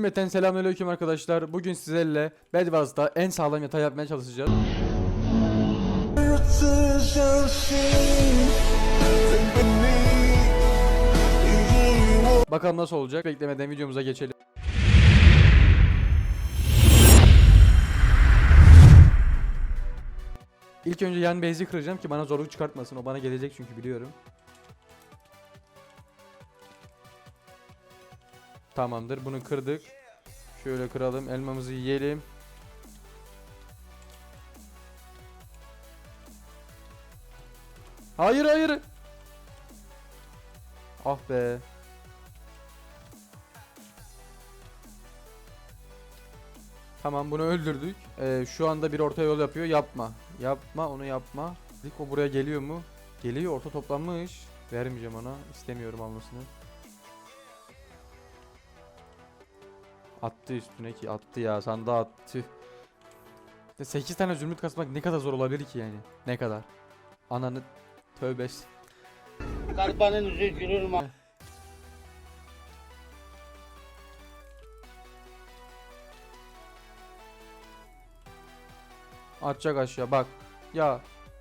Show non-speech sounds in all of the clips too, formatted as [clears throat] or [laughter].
Cümleten selamünaleyküm arkadaşlar. Bugün sizlerle Bedwars'ta en sağlam yatağı yapmaya çalışacağız. Bakalım nasıl olacak. Beklemeden videomuza geçelim. İlk önce yan base'i kıracağım ki bana zorluk çıkartmasın. O bana gelecek çünkü biliyorum. Tamamdır. Bunu kırdık. Şöyle kıralım. Elmamızı yiyelim. Hayır hayır. Ah be. Tamam bunu öldürdük. Ee, şu anda bir orta yol yapıyor. Yapma. Yapma onu yapma. Dedik o buraya geliyor mu? Geliyor orta toplanmış. Vermeyeceğim ona. İstemiyorum almasını. Attı üstüne ki attı ya sandığa attı. 8 tane zümrüt kasmak ne kadar zor olabilir ki yani? Ne kadar? Ananı tövbe. Karpanın yüzü gülür mü? Atacak aşağı bak. Ya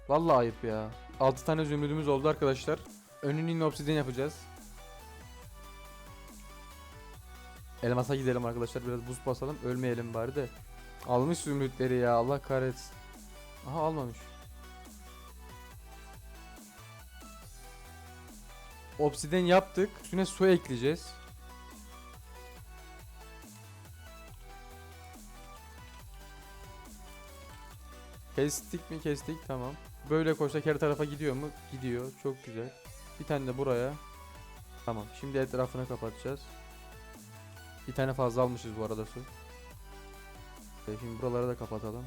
vallahi ayıp ya. 6 tane zümrüdümüz oldu arkadaşlar. Önünü obsidyen yapacağız. Elmasa gidelim arkadaşlar biraz buz basalım ölmeyelim bari de. Almış zümrütleri ya Allah kahretsin. Aha almamış. Obsidyen yaptık. Üstüne su ekleyeceğiz. Kestik mi kestik tamam. Böyle koşsak her tarafa gidiyor mu? Gidiyor çok güzel. Bir tane de buraya. Tamam şimdi etrafını kapatacağız. Bir tane fazla almışız bu arada su. E, Şimdi buraları da kapatalım.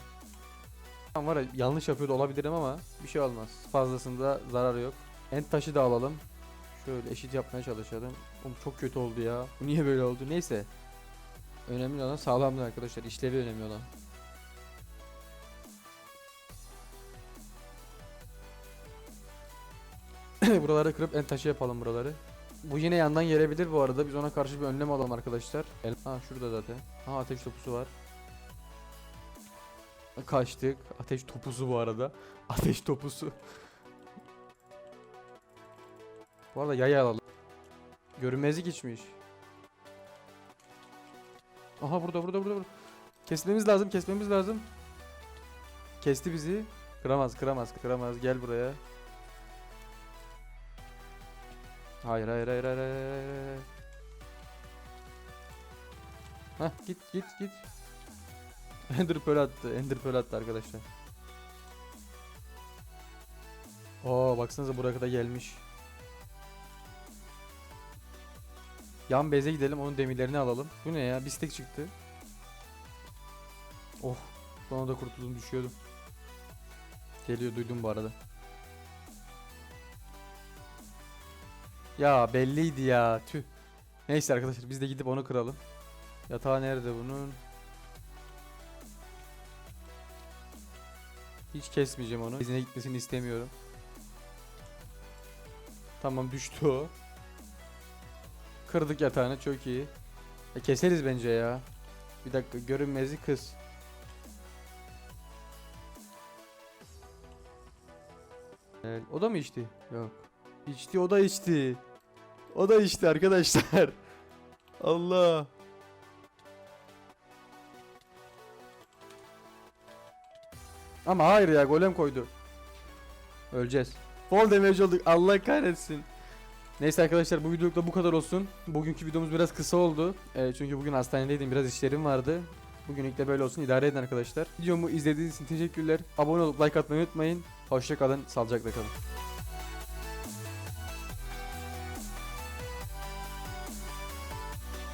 Tamam var ya yanlış yapıyor da olabilirim ama bir şey olmaz. Fazlasında zarar yok. End taşı da alalım. Şöyle eşit yapmaya çalışalım. Oğlum çok kötü oldu ya. Bu niye böyle oldu? Neyse. Önemli olan sağlamlığı arkadaşlar. İşlevi önemli olan. [clears throat] buraları kırıp en taşı yapalım buraları. Bu yine yandan gelebilir bu arada. Biz ona karşı bir önlem alalım arkadaşlar. El ha şurada zaten. Ha ateş topusu var. Kaçtık. Ateş topusu bu arada. [laughs] Ateş topusu. bu arada yay alalım. Görünmezlik içmiş. Aha burada burada burada burada. Kesmemiz lazım kesmemiz lazım. Kesti bizi. Kıramaz kıramaz kıramaz gel buraya. Hayır hayır hayır hayır hayır. Hah git git git. [laughs] Ender Pearl attı. Ender Pearl attı arkadaşlar. Oo baksanıza buraya kadar gelmiş. Yan beze gidelim onun demirlerini alalım. Bu ne ya? Bistek çıktı. Oh. Sonra da kurtuldum düşüyordum. Geliyor duydum bu arada. Ya belliydi ya. Tüh. Neyse arkadaşlar biz de gidip onu kıralım. Yatağı nerede bunun? Hiç kesmeyeceğim onu. İzine gitmesini istemiyorum. Tamam düştü o. Kırdık yatağını çok iyi. E, keseriz bence ya. Bir dakika görünmezi kız. Evet, o da mı içti? Yok. İçti o da içti. O da içti arkadaşlar. [laughs] Allah. Ama hayır ya golem koydu. Öleceğiz. Fall damage olduk. Allah kahretsin. Neyse arkadaşlar bu videoluk da bu kadar olsun. Bugünkü videomuz biraz kısa oldu. Ee, çünkü bugün hastanedeydim. Biraz işlerim vardı. Bugünlük de böyle olsun. İdare edin arkadaşlar. Videomu izlediğiniz için teşekkürler. Abone olup like atmayı unutmayın. Hoşçakalın. Sağlıcakla kalın.